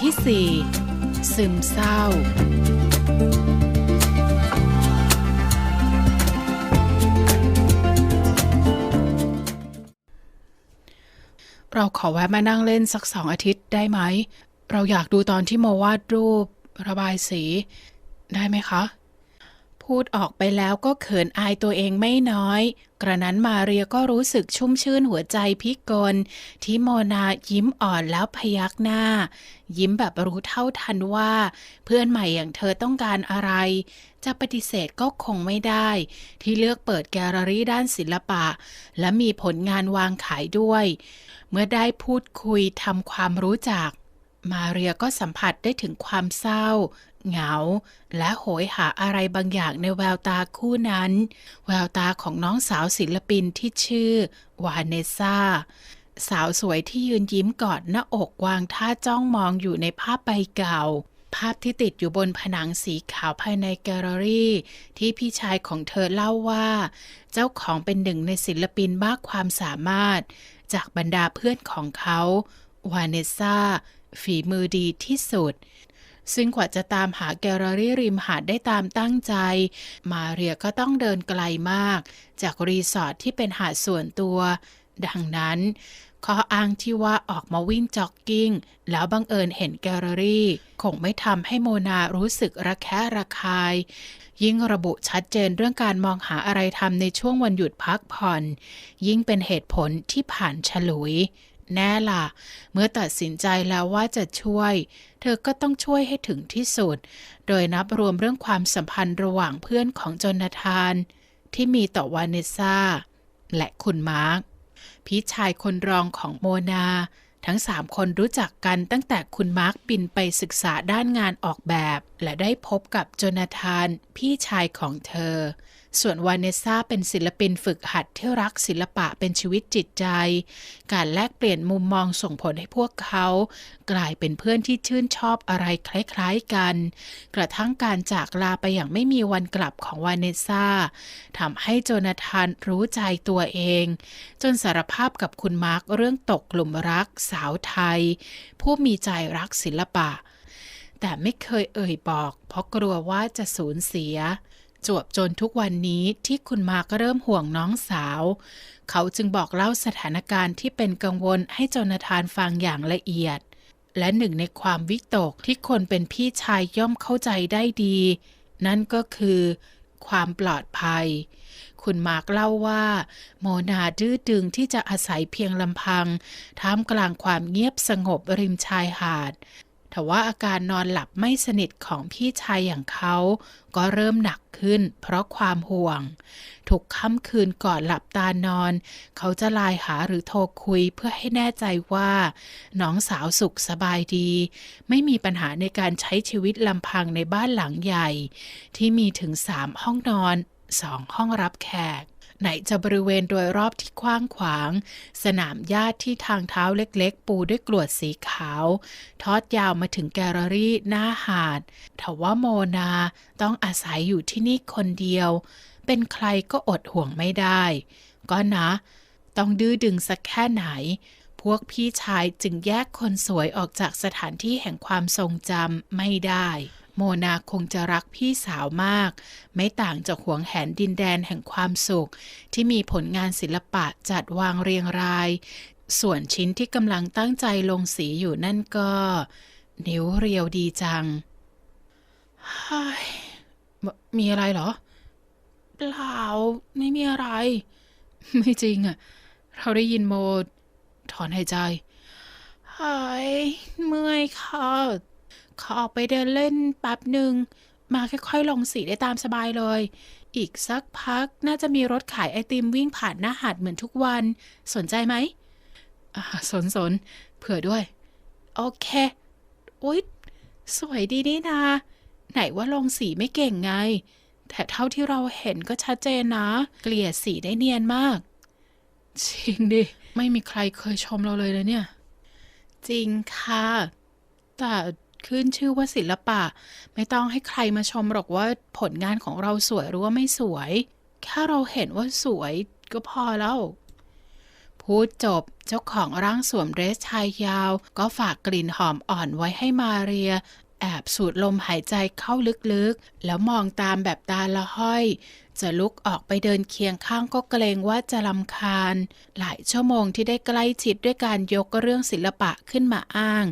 ที่ 4 ซึมเศร้า เราขอแวะมานั่งเล่นสักสองอาทิตย์ได้ไหม เราอยากดูตอนที่โมวาดรูป ระบายสี ได้ไหมคะ พูดออกไปแล้วก็เขินอายตัวเองไม่น้อย กระนั้นมาเรียก็รู้สึกชุ่มชื่นหัวใจพิกลที่โมนายิ้มอ่อนแล้วพยักหน้า ยิ้มแบบรู้เท่าทันว่า เพื่อนใหม่อย่างเธอต้องการอะไร จะปฏิเสธก็คงไม่ได้ ที่เลือกเปิดแกลเลอรี่ด้านศิลปะ และมีผลงานวางขายด้วย เมื่อได้พูดคุยทำความรู้จัก มาเรียก็สัมผัสได้ถึงความเศร้า เหงา และโหยหาอะไรบางอย่างในแววตาคู่นั้น แววตาของน้องสาวศิลปินที่ชื่อ วาเนซ่า สาวสวยที่ยืนยิ้มกอดหน้าอกวางท่าจ้องมองอยู่ในภาพใบเก่า ภาพที่ติดอยู่บนผนังสีขาวภายในแกลเลอรี่ ที่พี่ชายของเธอเล่าว่า เจ้าของเป็นหนึ่งในศิลปินมากความสามารถ จากบรรดาเพื่อนของเขาวาเนซ่า ฝีมือดีที่สุด ซึ่งกว่าจะตามหาแกลเลอรี่ริมหาดได้ตามตั้งใจ มาเรียก็ต้องเดินไกลมาก จากรีสอร์ทที่เป็นหาดส่วนตัว ดังนั้นข้ออ้างที่ว่าออกมาวิ่งจ็อกกิ้ง แล้วบังเอิญเห็นแกลเลอรี่ คงไม่ทำให้โมนารู้สึกระแคะระคาย ยิ่งระบุชัดเจนเรื่องการมองหาอะไรทำในช่วงวันหยุดพักผ่อน ยิ่งเป็นเหตุผลที่ผ่านฉลุย แน่ล่ะ เมื่อตัดสินใจแล้วว่าจะช่วย เธอก็ต้องช่วยให้ถึงที่สุด โดยนับรวมเรื่องความสัมพันธ์ระหว่างเพื่อนของจนาธาน ที่มีต่อวานิซ่า และคุณมาร์คพี่ชายคนรองของโมนา ทั้งสามคนรู้จักกันตั้งแต่คุณมาร์คบินไปศึกษาด้านงานออกแบบ และได้พบกับจนาธาน พี่ชายของเธอ ส่วนวานเนซ่าเป็นศิลปินฝึกหัดที่รักศิลปะเป็นชีวิตจิตใจ การแลกเปลี่ยนมุมมองส่งผลให้พวกเขา กลายเป็นเพื่อนที่ชื่นชอบอะไรคล้ายๆกัน กระทั่งการจากลาไปอย่างไม่มีวันกลับของวานเนซ่าทำให้โจนาธานรู้ใจตัวเอง จนสารภาพกับคุณมาร์คเรื่องตกกลุ่มรักสาวไทย ผู้มีใจรักศิลปะ แต่ไม่เคยเอ่ยบอก เพราะกลัวว่าจะสูญเสีย จวบจนทุกวันนี้ที่คุณมาก็เริ่มห่วงน้องสาว เขาจึงบอกเล่าสถานการณ์ที่เป็นกังวลให้จนาธานฟังอย่างละเอียด และหนึ่งในความวิตกที่คนเป็นพี่ชายย่อมเข้าใจได้ดี นั่นก็คือความปลอดภัย คุณมาร์กเล่าว่า โมนาดื้อดึงที่จะอาศัยเพียงลำพัง ท่ามกลางความเงียบสงบริมชายหาด แต่ว่าอาการนอนหลับไม่สนิทของพี่ชายอย่างเขา ก็เริ่มหนักขึ้น เพราะความห่วง ทุกค่ำคืนก่อนหลับตานอน เขาจะไลน์หาหรือโทรคุยเพื่อให้แน่ใจว่า น้องสาวสุขสบายดี ไม่มีปัญหาในการใช้ชีวิตลำพังในบ้านหลังใหญ่ ที่มีถึงสามห้องนอนสองห้องรับแขก ไหนจะบริเวณโดยรอบที่กว้างขวาง สนามหญ้าที่ทางเท้าเล็กๆ ปูด้วยกรวดสีขาว ทอดยาวมาถึงแกลเลอรี่หน้าหาดทว่าโมนาต้องอาศัยอยู่ที่นี่คนเดียว เป็นใครก็อดห่วงไม่ได้ ก็นะ ต้องดื้อดึงสักแค่ไหนพวกพี่ชายจึงแยกคนสวยออกจากสถานที่แห่งความทรงจำไม่ได้ โมนาคงจะรักพี่สาวมาก ไม่ต่างจากหวงแหนดินแดนแห่งความสุข ที่มีผลงานศิลปะจัดวางเรียงราย ส่วนชิ้นที่กำลังตั้งใจลงสีอยู่นั่นก็ นิ้วเรียวดีจังฮ้ยมีอะไรเหรอ เปล่า ไม่มีอะไร ไม่จริงอะเราได้ยินโมถอนหายใจเฮ้ยเมื่อยค่ะ เขอออกไปเดินเล่นแป๊บหนึ่ง มาค่อยๆ ลงสีได้ตามสบายเลย อีกสักพักน่าจะมีรถขายไอติมวิ่งผ่านหน้าหาดเหมือนทุกวัน สนใจไหมสนสนเผื่อด้วย โอเค อุ๊ย สวยดีนี่นา ไหนว่าลงสีไม่เก่งไง แต่เท่าที่เราเห็นก็ชัดเจนนะ เกลี่ยสีได้เนียนมาก จริงดิ ไม่มีใครเคยชมเราเลยนะเนี่ย จริงค่ะ แต่ ขึ้นชื่อว่าศิลปะ ไม่ต้องให้ใครมาชมหรอกว่าผลงานของเราสวยหรือว่าไม่สวย แค่เราเห็นว่าสวยก็พอแล้ว พูดจบเจ้าของร่างสวมเดรสชายยาว ก็ฝากกลิ่นหอมอ่อนไว้ให้มาเรีย แอบสูดลมหายใจเข้าลึกๆ แล้วมองตามแบบตาละห้อย จะลุกออกไปเดินเคียงข้างก็เกรงว่าจะลำคาญ หลายชั่วโมงที่ได้ใกล้ชิดด้วยการยกเรื่องศิลปะขึ้นมาอ้าง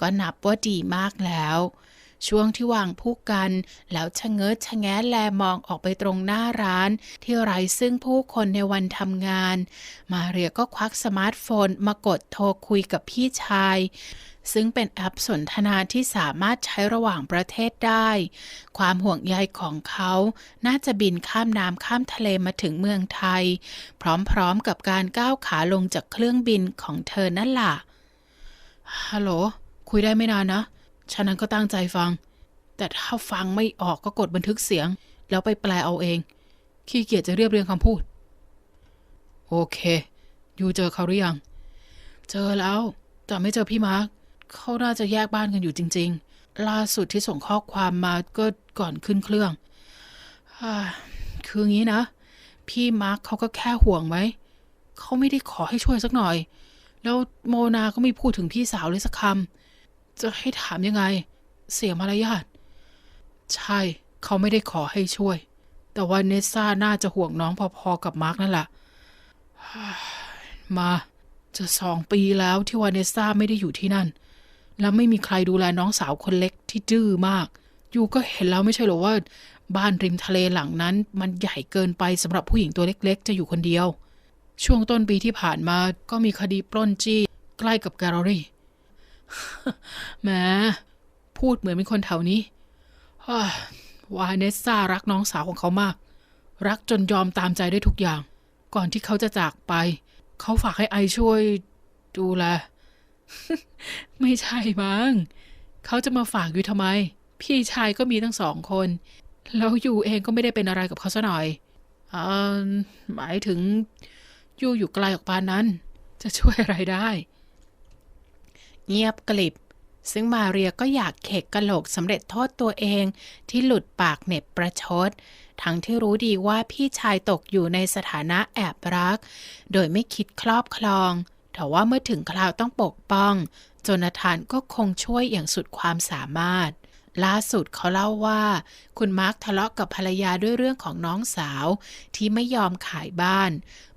ก็นับว่าดีมากแล้ว ช่วงที่วางผู้กัน แล้วชะเง้อชะแงะแลมองออกไปตรงหน้าร้าน ที่ไร้ซึ่งผู้คนในวันทำงาน มาเรียก็ควักสมาร์ทโฟนมากดโทรคุยกับพี่ชาย ซึ่งเป็นแอปสนทนาที่สามารถใช้ระหว่างประเทศได้ ความห่วงใยของเขาน่าจะบินข้ามน้ำข้ามทะเลมาถึงเมืองไทย พร้อมๆกับการก้าวขาลงจากเครื่องบินของเธอนั่นล่ะฮัลโหลคุยได้ไม่นานนะ ฉะนั้นก็ตั้งใจฟัง แต่ถ้าฟังไม่ออกก็กดบันทึกเสียง แล้วไปแปลเอาเอง ขี้เกียจจะเรียบเรียงคำพูด โอเคยูเจอเขาหรือยัง เจอแล้วแต่ไม่เจอพี่มาร์คเขาน่าจะแยกบ้านกันอยู่จริง ๆ ล่าสุดที่ส่งข้อความมาก็ก่อนขึ้นเครื่องอ่าคืองี้นะ พี่มาร์คเขาก็แค่ห่วงไว้เขาไม่ได้ขอให้ช่วยสักหน่อย แล้วโมนาก็ไม่พูดถึงพี่สาวเลยสักคำ จะให้ถามยังไง เสียมารยาท ใช่ เขาไม่ได้ขอให้ช่วย แต่ว่าเนซ่าน่าจะห่วงน้องพอๆกับมาร์กนั่นแหละมาจะสองปีแล้วที่วาเนซ่าไม่ได้อยู่ที่นั่น แล้วไม่มีใครดูแลน้องสาวคนเล็กที่ดื้อมากยูก็เห็นแล้วไม่ใช่หรอว่า บ้านริมทะเลหลังนั้น มันใหญ่เกินไปสำหรับผู้หญิงตัวเล็ก ๆ จะอยู่คนเดียว ช่วงต้นปีที่ผ่านมาก็มีคดีปล้นจี้ใกล้กับแกลเลอรี่ แหมพูดเหมือนเป็นคนแถวนี้ฮ่าวาเนสซ่ารักน้องสาวของเขามาก รักจนยอมตามใจได้ทุกอย่าง ก่อนที่เขาจะจากไป เขาฝากให้ไอช่วยดูแล ไม่ใช่มั้งเขาจะมาฝากอยู่ทำไม พี่ชายก็มีทั้งสองคน แล้วอยู่เองก็ไม่ได้เป็นอะไรกับเขาซะหน่อยอ่าหมายถึงยู่อยู่ไกลออกปานนั้น จะช่วยอะไรได้ เงียบกลิบ ซึ่งมาเรียก็อยากเขกกระโหลกสำเร็จโทษตัวเองที่หลุดปากเน็บประชด ทั้งที่รู้ดีว่าพี่ชายตกอยู่ในสถานะแอบรัก โดยไม่คิดครอบครอง แต่ว่าเมื่อถึงคราวต้องปกป้อง โจนาธานก็คงช่วยอย่างสุดความสามารถ ล่าสุดเขาเล่าว่า คุณมาร์คทะเลาะกับภรรยาด้วยเรื่องของน้องสาว ที่ไม่ยอมขายบ้าน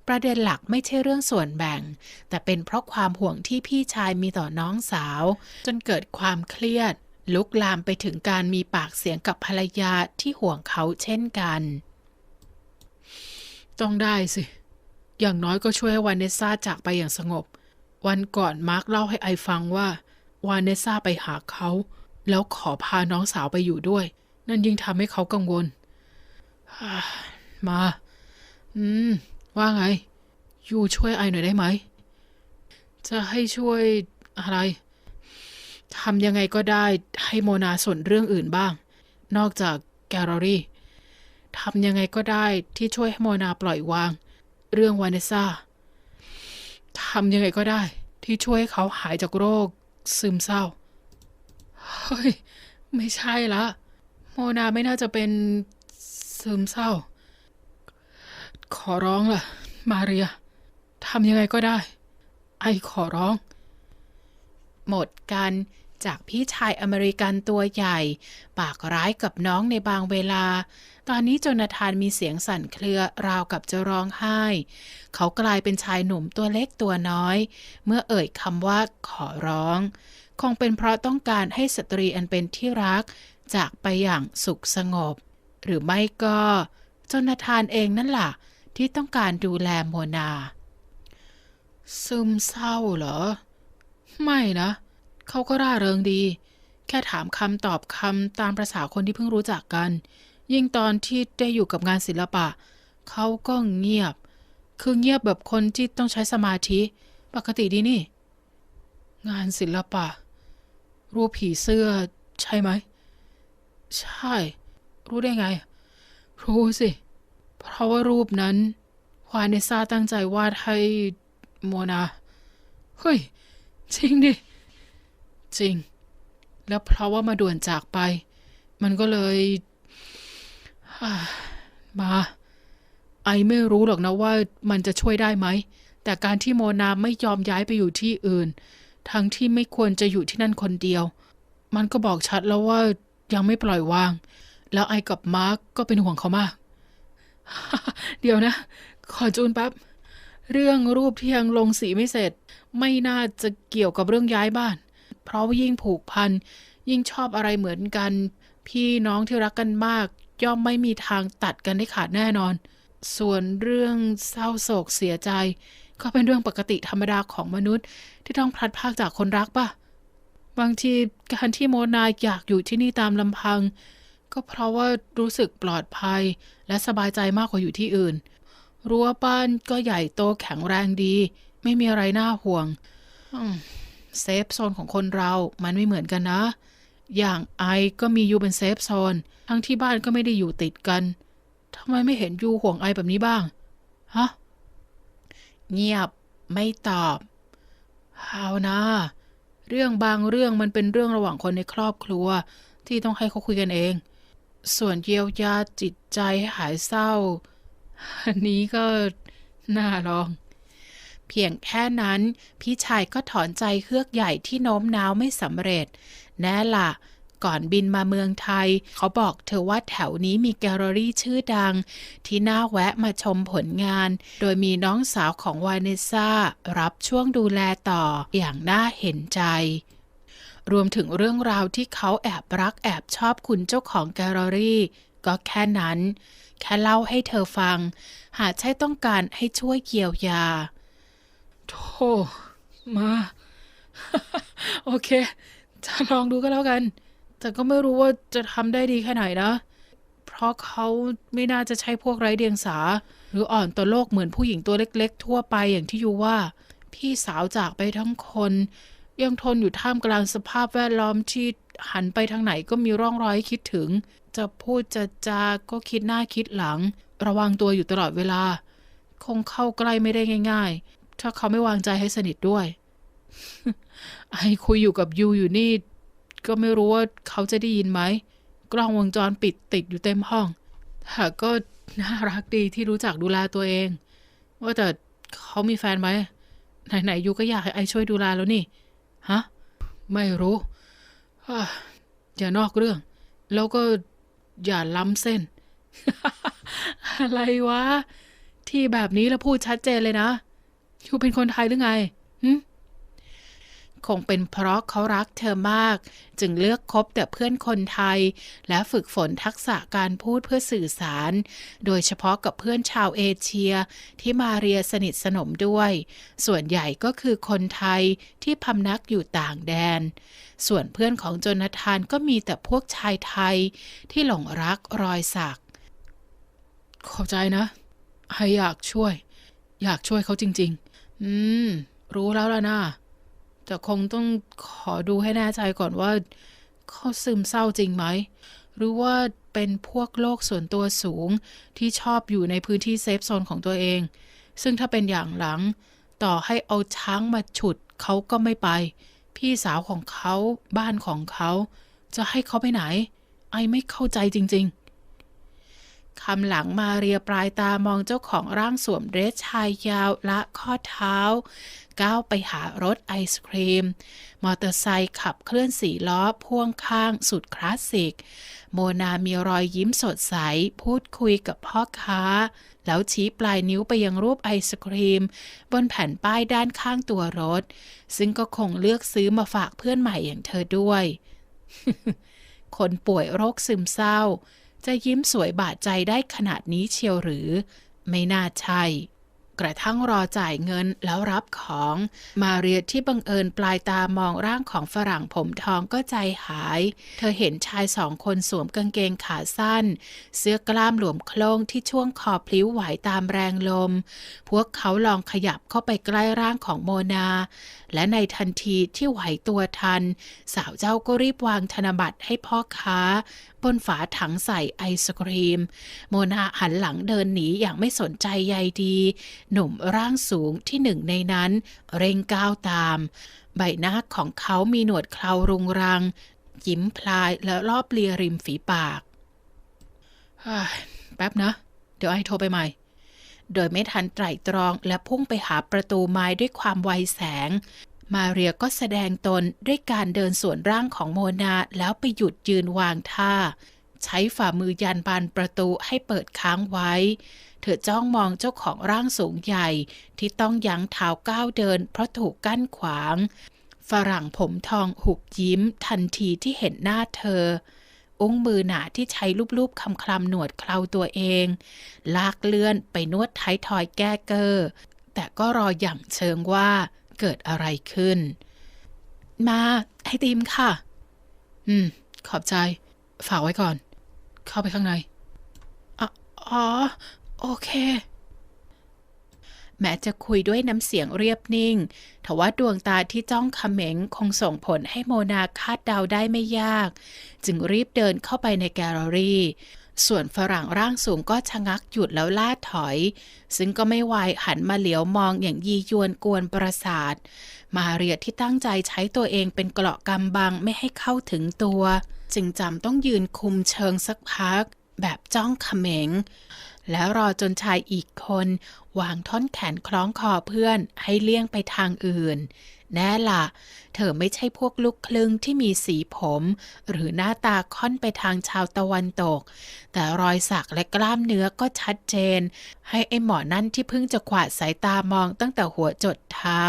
ประเด็นหลักไม่ใช่เรื่องส่วนแบ่ง แต่เป็นเพราะความห่วงที่พี่ชายมีต่อน้องสาว จนเกิดความเครียด ลุกลามไปถึงการมีปากเสียงกับภรรยาที่ห่วงเขาเช่นกัน ต้องได้สิ อย่างน้อยก็ช่วยให้วานเนสซ่าจากไปอย่างสงบ วันก่อนมาร์คเล่าให้ไอฟังว่าวานเนสซ่าไปหาเขา แล้วขอพาน้องสาวไปอยู่ด้วย นั่นยิ่งทำให้เขากังวล มา อืม ว่าไง ยูช่วยไอหน่อยได้ไหม จะให้ช่วยอะไรทำยังไงก็ได้ให้โมนาสนเรื่องอื่นบ้าง นอกจากแกลเลอรี่ทำยังไงก็ได้ที่ช่วยให้โมนาปล่อยวาง เรื่องวานิซ่าทำยังไงก็ได้ที่ช่วยให้เขาหายจากโรคซึมเศร้า เฮ้ย ไม่ใช่ละ โมนาไม่น่าจะเป็นซึมเศร้า ขอร้องล่ะ มาเรียทำยังไงก็ได้ ไอขอร้อง หมดกันจากพี่ชายอเมริกันตัวใหญ่ ปากร้ายกับน้องในบางเวลา ตอนนี้โจนาธานมีเสียงสั่นเครือราวกับจะร้องไห้ เขากลายเป็นชายหนุ่มตัวเล็กตัวน้อย เมื่อเอ่ยคำว่าขอร้อง คงเป็นเพราะต้องการให้สตรีอันเป็นที่รัก จากไปอย่างสุขสงบ หรือไม่ก็โจนาธานเองนั่นล่ะ ที่ต้องการดูแลโมนา ซึมเศร้าเหรอ ไม่นะ เขาก็ร่าเริงดี แค่ถามคำตอบคำตามประษาคนที่เพิ่งรู้จักกัน ยิ่งตอนที่ได้อยู่กับงานศิลปะ เขาก็เงียบ คือเงียบแบบคนที่ต้องใช้สมาธิ ปกติดีนี่ งานศิลปะ รูปผีเสื้อใช่ไหม ใช่ รู้ได้ไง รู้สิ เพราะว่ารูปนั้นควาเนซ่าตั้งใจวาดให้โมนา เฮ้ย จริงดิ จริง แล้วเพราะว่ามาด่วนจากไป มันก็เลยมา ไอไม่รู้หรอกนะว่ามันจะช่วยได้ไหม แต่แต่การที่โมนาไม่ยอมย้ายไปอยู่ที่อื่น ทั้งที่ไม่ควรจะอยู่ที่นั่นคนเดียว มันก็บอกชัดแล้วว่ายังไม่ปล่อยวาง แล้วไอกับมาร์กก็เป็นห่วงเขามาก เดี๋ยวนะ ขอจูนแป๊บ เรื่องรูปที่ยังลงสีไม่เสร็จ ไม่น่าจะเกี่ยวกับเรื่องย้ายบ้าน เพราะยิ่งผูกพัน ยิ่งชอบอะไรเหมือนกัน พี่น้องที่รักกันมาก ย่อมไม่มีทางตัดกันได้ขาดแน่นอน ส่วนเรื่องเศร้าโศกเสียใจ ก็เป็นเรื่องปกติธรรมดาของมนุษย์ ที่ต้องพลัดพรากจากคนรักปะบางทีการที่โมนาอยากอยู่ที่นี่ตามลำพัง ก็เพราะว่ารู้สึกปลอดภัย และสบายใจมากกว่าอยู่ที่อื่น รั้วบ้านก็ใหญ่โตแข็งแรงดี ไม่มีอะไรน่าห่วงเซฟโซนของคนเรามันไม่เหมือนกันนะ อย่างไอก็มียูเป็นเซฟโซน ทั้งที่บ้านก็ไม่ได้อยู่ติดกันทำไมไม่เห็นยูห่วงไอแบบนี้บ้าง ฮะ เงียบไม่ตอบเอานะ เรื่องบางเรื่องมันเป็นเรื่องระหว่างคนในครอบครัว ที่ต้องให้เขาคุยกันเอง ส่วนเยียวยาจิตใจให้หายเศร้า อันนี้ก็น่าลอง เพียงแค่นั้น พี่ชายก็ถอนใจเฮือกใหญ่ที่โน้มน้าวไม่สำเร็จ แน่ละ ก่อนบินมาเมืองไทย เขาบอกเธอว่าแถวนี้มีแกลเลอรี่ชื่อดัง ที่น่าแวะมาชมผลงาน โดยมีน้องสาวของวานิซ่ารับช่วงดูแลต่ออย่างน่าเห็นใจรวมถึงเรื่องราวที่เขาแอบรักแอบชอบคุณเจ้าของแกลเลอรี่ ก็แค่นั้น แค่เล่าให้เธอฟัง หากใช่ต้องการให้ช่วยเยียวยาโธ่มา โอเค จะลองดูก็แล้วกัน แต่ก็ไม่รู้ว่าจะทำได้ดีแค่ไหนนะ เพราะเขาไม่น่าจะใช่พวกไร้เดียงสา หรืออ่อนต่อโลกเหมือนผู้หญิงตัวเล็ก ๆ ทั่วไปอย่างที่ยูว่า พี่สาวจากไปทั้งคน ยังทนอยู่ท่ามกลางสภาพแวดล้อมที่หันไปทางไหนก็มีร่องรอยคิดถึง จะพูดจะจาก็คิดหน้าคิดหลัง ระวังตัวอยู่ตลอดเวลา คงเข้าใกล้ไม่ได้ง่าย ๆ ถ้าเขาไม่วางใจให้สนิทด้วย ไอคุยอยู่กับยูอยู่นี่ ก็ไม่รู้ว่าเขาจะได้ยินไหม กล้องวงจรปิดติดอยู่เต็มห้องแต่ก็น่ารักดีที่รู้จักดูแลตัวเอง ว่าแต่เขามีแฟนไหม ไหนๆยูก็อยากให้ไอช่วยดูแลแล้วนี่ ฮะ ไม่รู้อย่านอกเรื่อง แล้วก็อย่าล้ำเส้น อะไรวะ ที่แบบนี้แล้วพูดชัดเจนเลยนะยูเป็นคนไทยหรือไงหึ คงเป็นเพราะเขารักเธอมาก จึงเลือกคบแต่เพื่อนคนไทย และฝึกฝนทักษะการพูดเพื่อสื่อสาร โดยเฉพาะกับเพื่อนชาวเอเชียที่มาเรียสนิทสนมด้วย ส่วนใหญ่ก็คือคนไทยที่พำนักอยู่ต่างแดน ส่วนเพื่อนของโจนาธานก็มีแต่พวกชายไทยที่หลงรักรอยสักขอบใจนะ ให้อยากช่วย อยากช่วยเขาจริง ๆ อืม รู้แล้วล่ะนะ แต่คงต้องขอดูให้แน่ใจก่อนว่า เขาซึมเศร้าจริงไหม หรือว่าเป็นพวกโลกส่วนตัวสูงที่ชอบอยู่ในพื้นที่เซฟโซนของตัวเอง ซึ่งถ้าเป็นอย่างหลัง ต่อให้เอาช้างมาฉุดเขาก็ไม่ไป พี่สาวของเขาบ้านของเขา จะให้เขาไปไหน ไอไม่เข้าใจจริง ๆคำหลังมาเรียปลายตามองเจ้าของร่างสวมเดรสชายยาวละข้อเท้า ก้าวไปหารถไอศครีม มอเตอร์ไซค์ขับเคลื่อนสี่ล้อพ่วงข้างสุดคลาสสิก โมนามีรอยยิ้มสดใส พูดคุยกับพ่อค้า แล้วชี้ปลายนิ้วไปยังรูปไอศครีม บนแผ่นป้ายด้านข้างตัวรถ ซึ่งก็คงเลือกซื้อมาฝากเพื่อนใหม่อย่างเธอด้วย คนป่วยโรคซึมเศร้า จะยิ้มสวยบาดใจได้ขนาดนี้เชียวหรือ ไม่น่าใช่ กระทั่งรอจ่ายเงินแล้วรับของ มาเรียที่บังเอิญปลายตามองร่างของฝรั่งผมทองก็ใจหาย เธอเห็นชายสองคนสวมกางเกงขาสั้น เสื้อกล้ามหลวมโครงที่ช่วงคอพลิ้วไหวตามแรงลม พวกเขาลองขยับเข้าไปใกล้ร่างของโมนา และในทันทีที่ไหวตัวทัน สาวเจ้าก็รีบวางธนบัตรให้พ่อค้า บนฝาถังใส่ไอศครีม โมนาหันหลังเดินหนีอย่างไม่สนใจใยดีหนุ่มร่างสูงที่หนึ่งในนั้น เร่งก้าวตาม ใบหน้าของเขามีหนวดเครารุงรัง ยิ้มพลายและรอบเลียริมฝีปากแป๊บนะ เดี๋ยวไอโทรไปใหม่ โดยไม่ทันไตร่ตรองและพุ่งไปหาประตูไม้ด้วยความไวแสง มาเรียก็แสดงตนด้วยการเดินสวนร่างของโมนาแล้วไปหยุดยืนวางท่า ใช้ฝ่ามือยันบานประตูให้เปิดค้างไว้ เธอจ้องมองเจ้าของร่างสูงใหญ่ ที่ต้องยั้งเท้าก้าวเดิน เพราะถูกกั้นขวาง ฝรั่งผมทองหุบยิ้ม ทันทีที่เห็นหน้าเธอ อุ้งมือหนาที่ใช้ลูบๆคำคลำหนวดเคราตัวเอง ลากเลื่อนไปนวดท้ายทอยแก้เกอร์แต่ก็รออย่างเชิงว่าเกิดอะไรขึ้น มาไอติมค่ะ อืม ขอบใจ ฝากไว้ก่อน เข้าไปข้างในอะอ๋อ โอเค แม้จะคุยด้วยน้ำเสียงเรียบนิ่งทว่าดวงตาที่จ้องเขม็งคงส่งผลให้โมนาคาดเดาได้ไม่ยาก จึงรีบเดินเข้าไปในแกลเลอรี่ ส่วนฝรั่งร่างสูงก็ชะงักหยุดแล้วล่าถอย ซึ่งก็ไม่ไวหันมาเหลียวมองอย่างยียวนกวนประสาท มาเรียที่ตั้งใจใช้ตัวเองเป็นเกราะกำบังไม่ให้เข้าถึงตัว จึงจำต้องยืนคุมเชิงสักพัก แบบจ้องเขม็ง แล้วรอจนชายอีกคนวางท่อนแขนคล้องคอเพื่อนให้เลี่ยงไปทางอื่น แน่ละเธอไม่ใช่พวกลูกคลึงที่มีสีผม หรือหน้าตาค่อนไปทางชาวตะวันตก แต่รอยสักและกล้ามเนื้อก็ชัดเจน ให้ไอ้หมอนั่นที่เพิ่งจะขวาดสายตามองตั้งแต่หัวจดเท้า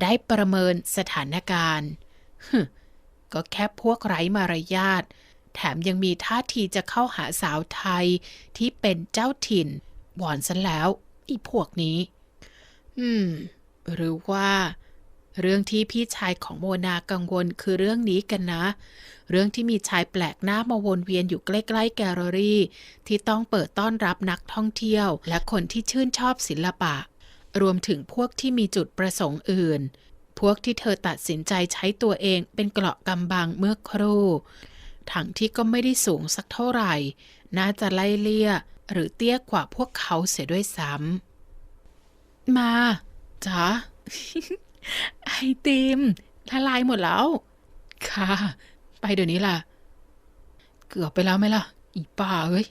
ได้ประเมินสถานการณ์ฮึก็แค่พวกไร้มารยาท แถมยังมีท่าทีจะเข้าหาสาวไทยที่เป็นเจ้าถิ่นหวอนซะแล้วอีพวกนี้ อืม หรือว่า เรื่องที่พี่ชายของโมนากังวลคือเรื่องนี้กันนะ เรื่องที่มีชายแปลกหน้ามาวนเวียนอยู่ใกล้ๆแกลเลอรี่ ที่ต้องเปิดต้อนรับนักท่องเที่ยว และคนที่ชื่นชอบศิลปะ รวมถึงพวกที่มีจุดประสงค์อื่น พวกที่เธอตัดสินใจใช้ตัวเองเป็นเกราะกำบังเมื่อครู่ ทั้งที่ก็ไม่ได้สูงสักเท่าไหร่ น่าจะไล่เลี่ย หรือเตี้ยกว่าพวกเขาเสียด้วยซ้ำ มาจ๋าไอติมละลายหมดแล้ว ค่ะ ไปเดี๋ยวนี้ล่ะ เกือบไปแล้วไหมล่ะ อีป้าเอ้ย